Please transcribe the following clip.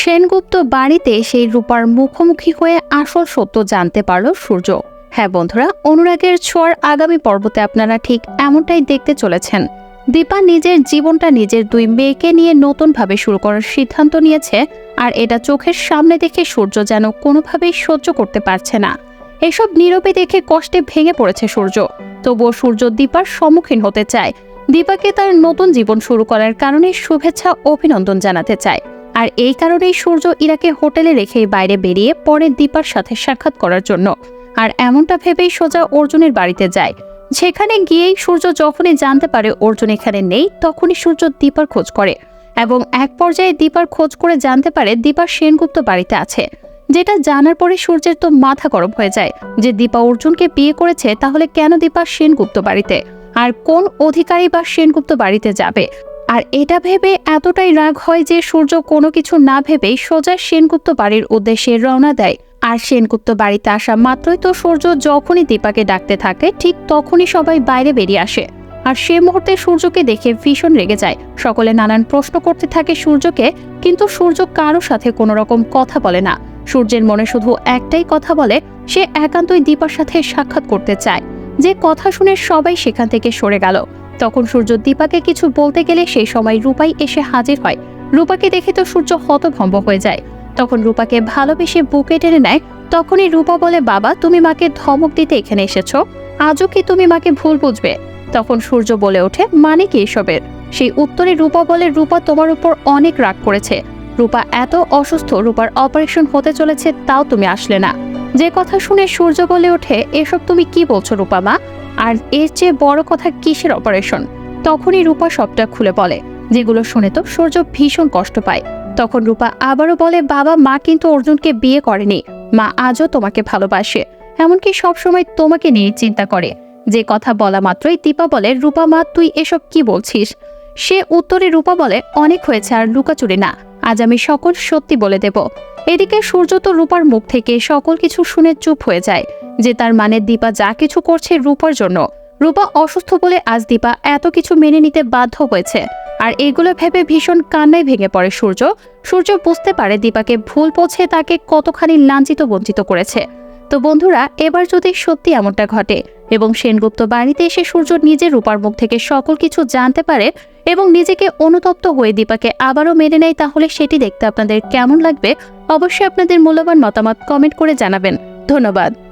সেনগুপ্ত বাড়িতে সেই রূপার মুখোমুখি হয়ে আসল সত্য জানতে পারল সূর্য। হ্যাঁ বন্ধুরা, অনুরাগের ছোঁয়ার আগামী পর্বতে আপনারা ঠিক এমনটাই দেখতে চলেছেন। দীপা নিজের জীবনটা নিজের দুই মেয়েকে নিয়ে নতুনভাবে শুরু করার সিদ্ধান্ত নিয়েছে আর এটা চোখের সামনে দেখে সূর্য যেন কোনোভাবেই সহ্য করতে পারছে না। এসব নীরবে দেখে কষ্টে ভেঙে পড়েছে সূর্য। তবুও সূর্য দীপার সম্মুখীন হতে চায়। দীপাকে তার নতুন জীবন শুরু করার কারণে শুভেচ্ছা অভিনন্দন জানাতে চায়। আর এই কারণেই সূর্য ইরাকে হোটেলে রেখেই বাইরে বেরিয়ে পরে দীপার সাথে সাক্ষাৎ করার জন্য। আর এমনটা ভেবেই সোজা অর্জুনের বাড়িতে যায়। সেখানে গিয়েই সূর্য যখনই জানতে পারে অর্জুন এখানে নেই, তখনই সূর্য দীপার খোঁজ করে এবং এক পর্যায়ে দীপার খোঁজ করে জানতে পারে দীপার সেনগুপ্ত বাড়িতে আছে। যেটা জানার পরে সূর্যের তো মাথা গরম হয়ে যায় যে দীপা অর্জুনকে বিয়ে করেছে, তাহলে কেন দীপা সেনগুপ্ত বাড়িতে? আর কোন অধিকারী বা সেনগুপ্ত বাড়িতে যাবে? আর এটা ভেবে এতটাই রাগ হয় যে সূর্য কোনো কিছু না ভেবেই সোজা সেনগুপ্ত বাড়ির উদ্দেশ্যে রওনা দেয়। আর সেনগুপ্ত বাড়িতে আসা মাত্রই তো সূর্য যখনই দীপাকে ডাকতে থাকে, ঠিক তখনই সবাই বাইরে বেরিয়ে আসে। আর সে মুহূর্তে সূর্যকে দেখে ভীষণ রেগে যায়। সকলে নানান প্রশ্ন করতে থাকে সূর্যকে, কিন্তু সূর্য কারও সাথে কোনো রকম কথা বলে না। সূর্যের মনে শুধু একটাই কথা বলে, সে একান্তই দীপার সাথে সাক্ষাৎ করতে চায়। যে কথা শুনে সবাই সেখান থেকে সরে গেল। তখন সূর্য দীপাকে কিছু বলতে গেলে সেই সময় রূপাই এসে হাজির হয়। রূপাকে দেখে তো সূর্য হতভম্ব হয়ে যায়। তখন রূপাকে ভালোবেসে বুকে টেনে নেয়, তখনই রূপা বলে, বাবা, তুমি মাকে ধমক দিতে এখানে এসেছ। আজও কি তুমি মাকে ভুল বুঝবে? তখন সূর্য বলে ওঠে মানে কি এসবের? সেই উত্তরে রূপা বলে, রূপা তোমার উপর অনেক রাগ করেছে। রূপা এত অসুস্থ, রূপার অপারেশন হতে চলেছে, তাও তুমি আসলে না। যে কথা শুনে সূর্য বলে ওঠে, এসব তুমি কি বলছো রূপা মা? আর এর চেয়ে বড় কথা কিসের অপারেশন তখনই রূপা সবটা খুলে বলে। যেগুলো শুনে তো সূর্য ভীষণ কষ্ট পায়। তখন রূপা আবারও বলে, বাবা, মা কিন্তু অর্জুনকে বিয়ে করেনি। মা আজও তোমাকে ভালোবাসে। এমনকি সবসময় তোমাকে নিয়ে চিন্তা করে। যে কথা বলা মাত্রই দীপা বলে, রূপা, মা, তুই এসব কি বলছিস? সে উত্তরে রূপা বলে, অনেক হয়েছে আর লুকাচুরি না। আজ আমি সকল সত্যি বলে দেব। এদিকে সূর্য তো রূপার মুখ থেকে সকল কিছু শুনে চুপ হয়ে যায়, যে তার মানে দীপা যা কিছু করছে রূপার জন্য। রূপা অসুস্থ বলে আজ দীপা এত কিছু মেনে নিতে বাধ্য হয়েছে। আর এগুলো ভেবে ভীষণ কান্নায় ভেঙে পড়ে সূর্য। সূর্য বুঝতে পারে দীপাকে ভুল পৌঁছে তাকে কতখানি লাঞ্ছিত বঞ্চিত করেছে। তো বন্ধুরা, এবার যদি সত্যি এমনটা ঘটে এবং সেনগুপ্ত বাড়িতে এসে সূর্য নিজের রূপার মুখ থেকে সকল কিছু জানতে পারে এবং নিজেকে অনুতপ্ত হয়ে দীপাকে আবারও মেনে নেয়, তাহলে সেটি দেখতে আপনাদের কেমন লাগবে? অবশ্যই আপনাদের মূল্যবান মতামত কমেন্ট করে জানাবেন। ধন্যবাদ।